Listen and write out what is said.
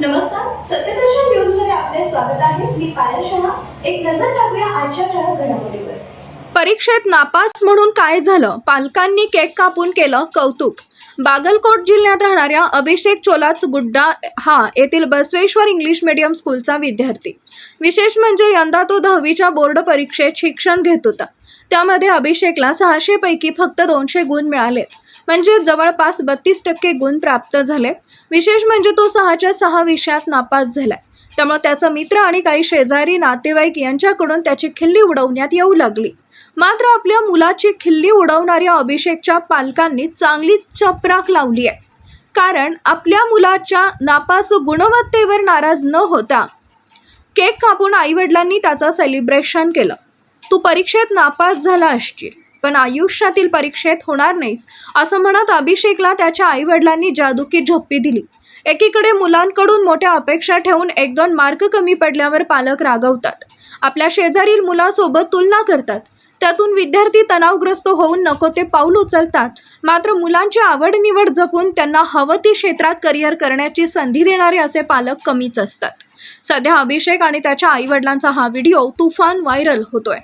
नमस्कार सत्यदर्शन न्यूजमध्ये आपले स्वागत आहे. मी पायल शहा. एक नजर टाकूया आजच्या ठळक घडामोडीवर. परीक्षेत नापास म्हणून काय झालं? पालकांनी केक कापून केलं कौतुक. बागलकोट जिल्ह्यात राहणाऱ्या अभिषेक चोलाच गुड्डा हा येथील बसवेश्वर इंग्लिश मीडियम स्कूलचा विद्यार्थी. विशेष म्हणजे यंदा तो दहावीच्या बोर्ड परीक्षेत शिक्षण घेत होता. त्यामध्ये अभिषेकला सहाशेपैकी फक्त दोनशे गुण मिळालेत म्हणजे जवळपास बत्तीस टक्के गुण प्राप्त झाले. विशेष म्हणजे तो सहाच्या सहा विषयात नापास झालाय. त्यामुळे त्याचा मित्र आणि काही शेजारी नातेवाईक यांच्याकडून त्याची खिल्ली उडवण्यात येऊ लागली. मात्र आपल्या मुलाची खिल्ली उडवणाऱ्या अभिषेकच्या पालकांनी चांगली चपराक लावली आहे. कारण आपल्या मुलाच्या नापास गुणवत्तेवर नाराज न होता केक कापून आईवडिलांनी त्याचं सेलिब्रेशन केलं. तू परीक्षेत नापास झाला असशील पण आयुष्यातील परीक्षेत होणार नाहीस असं म्हणत अभिषेकला त्याच्या आईवडिलांनी जादूकी झप्पी दिली. एकीकडे मुलांकडून मोठ्या अपेक्षा ठेवून एक दोन मार्क कमी पडल्यावर पालक रागवतात. आपल्या शेजारील मुलासोबत तुलना करतात. त्यातून विद्यार्थी तणावग्रस्त होऊन नको ते पाऊल उचलतात. मात्र मुलांची आवड निवड जपून त्यांना हवं ती क्षेत्रात करिअर करण्याची संधी देणारे असे पालक कमीच असतात. सध्या अभिषेक आणि त्याच्या आईवडिलांचा हा व्हिडिओ तुफान व्हायरल होतोय.